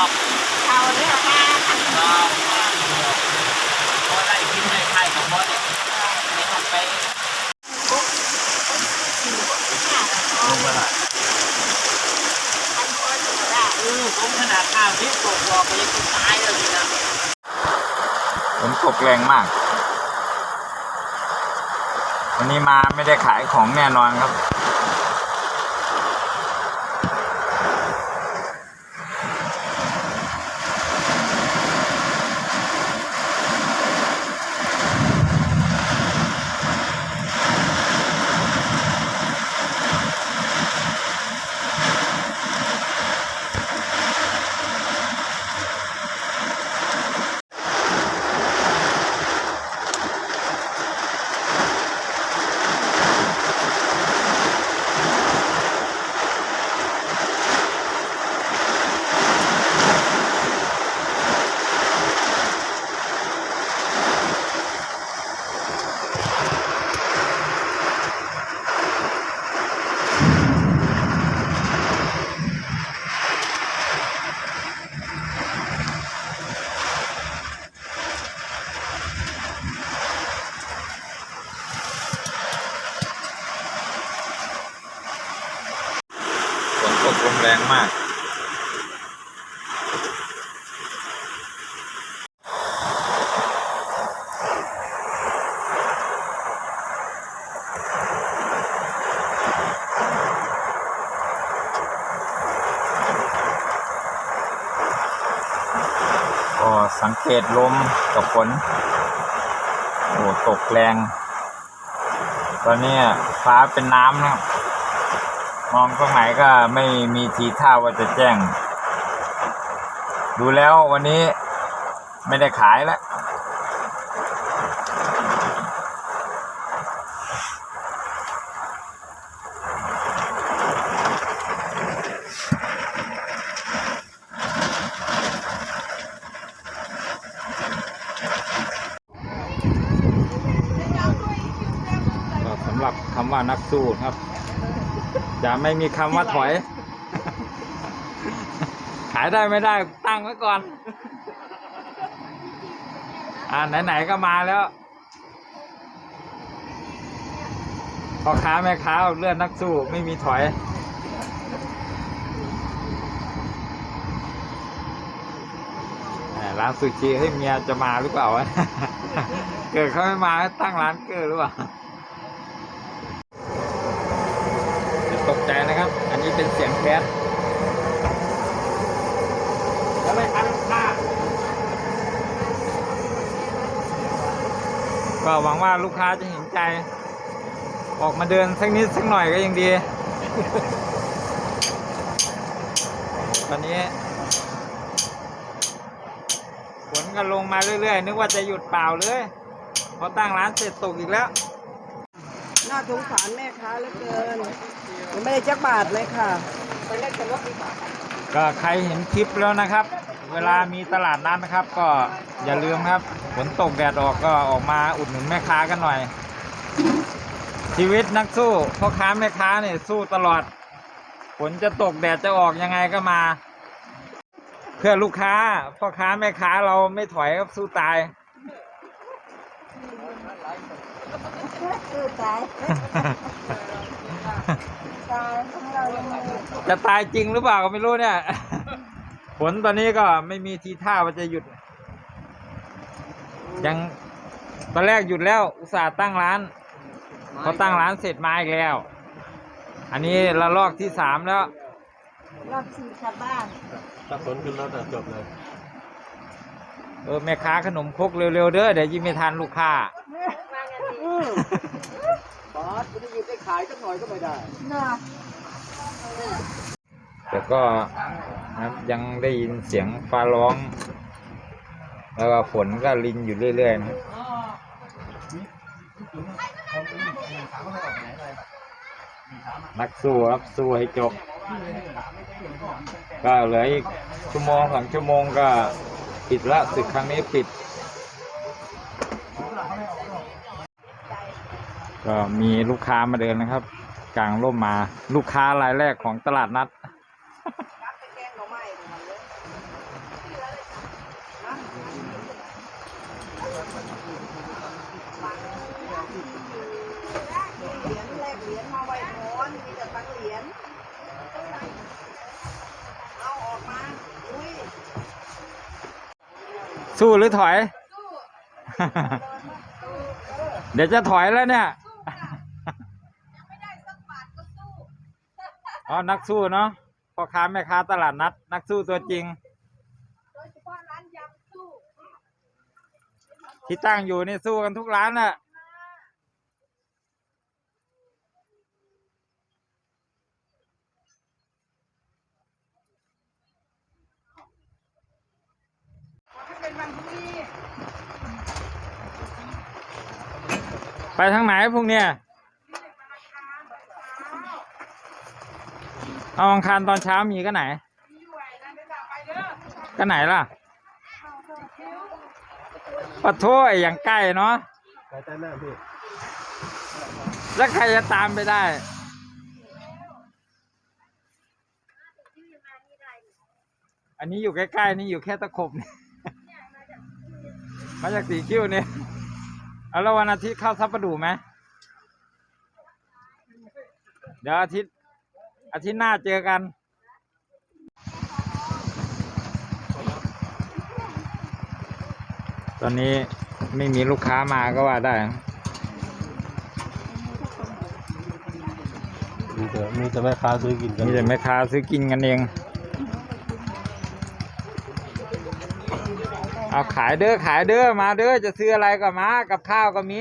อกเขาเลือกมาดอกเพราะได้กินในไทยของพ่อเนี่ยไม่ต้องไปลงมาละอือผมขนาดข้าวที่ตกหลอกไปยังตายเลยนะผมตกแรงมาก วันนี้มาไม่ได้ขายของแน่นอนครับ แรงมาก ก็สังเกตลมกับฝนโอ้ตกแรง ตอนนี้ฟ้าเป็นน้ำนะครับ มองตรงไหนก็ไม่มีทีท่าว่าจะแจ้ง ดูแล้ววันนี้ไม่ได้ขายแล้วก็สำหรับคำว่านักสู้ครับ จะไม่มีคำว่าถอย ขายได้ไม่ได้ตั้งไว้ก่อน อ่าไหนๆก็มาแล้วพ่อค้าแม่ค้าเลือดนักสู้ไม่มีถอยแหมร้านซูชิให้เมียจะมาหรือเปล่าวะ เกิดเขาไม่มาให้ตั้งร้านเกอร์หรือเปล่า จะตกนะครับ อันนี้เป็นเสียงแก๊สแล้วไม่ทันค่าก็หวังว่าลูกค้าจะเห็นใจ ออกมาเดินสักนิดสักหน่อยก็ยังดีตอนนี้ฝนก็ลงมาเรื่อยๆ นึกว่าจะหยุดเปล่าเลยพอตั้งร้านเสร็จตกอีกแล้ว น่าสงสารแม่ค้าเหลือเกินไม่ได้จักบาทเลยค่ะไปเล่นกันรถดีกว่าก็ใครเห็นคลิปแล้วนะครับ เวลามีตลาดนัดนะครับ ก็อย่าลืมครับฝนตกแดดออกก็ออกมาอุดหนุนแม่ค้ากันหน่อย ชีวิตนักสู้พ่อค้าแม่ค้าเนี่ยสู้ตลอดฝนจะตกแดดจะออกยังไงก็มา เพื่อลูกค้าพ่อค้าแม่ค้าเราไม่ถอยครับสู้ตาย คือตายตายของเรายังไม่จะตายจริงหรือเปล่าก็ไม่รู้เนี่ย ฝนตอนนี้ก็ไม่มีทีท่าว่าจะหยุด ยังตอนแรกหยุดแล้ว อุตส่าห์ตั้งร้านพอตั้งร้านเสร็จมาอีกแล้ว อันนี้ระลอกที่สามแล้ว รอบสี่ค่ะบ้านถ้าฝนขึ้นรถอะจบเลย เออแม่ค้าขนมครกเร็วๆเด้อเดี๋ยวยิ่งไม่ทันลูกค้า บอสไม่ได้ยินได้ขายสักหน่อยก็ไม่ได้นาะแต่ก็นะครับยังได้ยินเสียงฟ้าร้อง แล้วก็ฝนก็ลินอยู่เรื่อยๆนะครับนักสู้ครับสู้ให้จบ ก็เหลืออีกชั่วโมงสองชั่วโมงก็ปิดละศึกครั้งนี้ปิด ก็มีลูกค้ามาเดินนะครับ กลางร่มมาลูกค้ารายแรกของตลาดนัดสู้หรือถอย เดี๋ยวจะถอยแล้วเนี่ย อ๋อนักสู้เนาะพ่อค้าแม่ค้าตลาดนัด นักสู้ตัวจริง โดยเฉพาะร้านยำสู้ที่ตั้งอยู่นี่สู้กันทุกร้านน่ะถ้าเป็นวันพรุ่งนี้ไปทางไหนพวกเนี้ย เอาอังคารตอนเช้ามีก็ไหน ก็ไหนล่ะปะโทไอ้อย่างใกล้เนาะไปใต้น้าพี่แล้วใครจะตามไปได้ อันนี้อยู่ใกล้ๆนี่อยู่แค่ตะขบเนี่ยมาจากสีคิ้วนี่เอาแล้ววันอาทิตย์เข้าซับประดูไหมเดี๋ยวอาทิตย์ อาทิตย์หน้าเจอกันตอนนี้ไม่มีลูกค้ามาก็ว่าได้มีแต่มีแต่แม่ค้าซื้อกินกันมีแต่แม่ค้าซื้อกินกันเอง เอาขายเด้อขายเด้อมาเด้อจะซื้ออะไรก็มา กับข้าวก็มี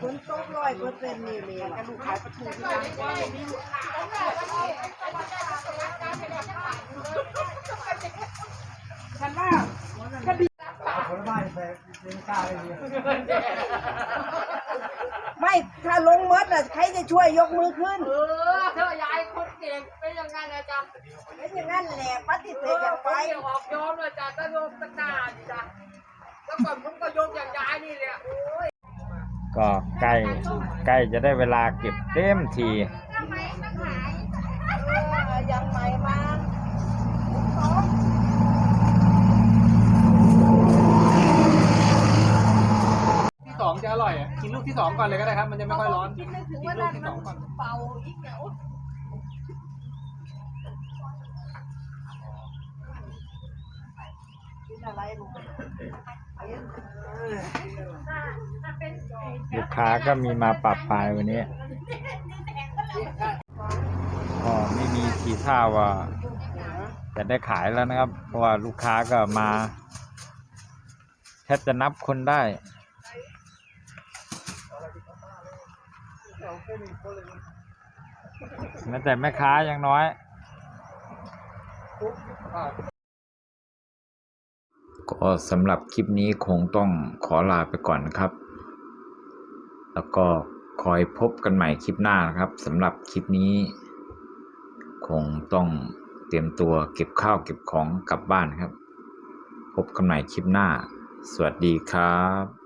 คนโต๊ะร้อยเปอร์เซ็นต์นี่เลยกระดูกขายปลาทูที่ร้านก็ฉันว่าคดีไม่ถ้าลงมดอะใครจะช่วยยกมือขึ้น เออเธอยายคนเก่งเป็นยังไงนะจ๊ะไม่อย่างนั้นแหละปฏิเสเอธออย่างคไปนเก่งออกโยมเลยจ้ะตะโยมตะกร้าดิจ้ะแล้ว ก่อนผมก็โยมอย่างยายนี่แหละโอ้ยก็ใกล้ใกล้จะได้เวลาเก็บเต็มทีเออยังใหม่มาที่สองจะอร่อยอะกินลูกที่สองก่อนเลยก็ได้ครับ มันจะไม่ค่อยร้อนคิดไม่ถึงกินลูกที่สองก่อนนเป่าอีกแล้วกินอะไร ลูกค้าก็มีมาปรับปลายวันนี้ก็ไม่มีทีท่าว่าจะได้ขายแล้วนะครับ เพราะว่าลูกค้าก็มาแทบจะนับคนได้ แม้แต่แม่ค้ายังน้อย ก็สำหรับคลิปนี้คงต้องขอลาไปก่อนครับ แล้วก็คอยพบกันใหม่คลิปหน้านะครับสำหรับคลิปนี้ คงต้องเตรียมตัวเก็บข้าวเก็บของกลับบ้านครับ พบกันใหม่คลิปหน้า สวัสดีครับ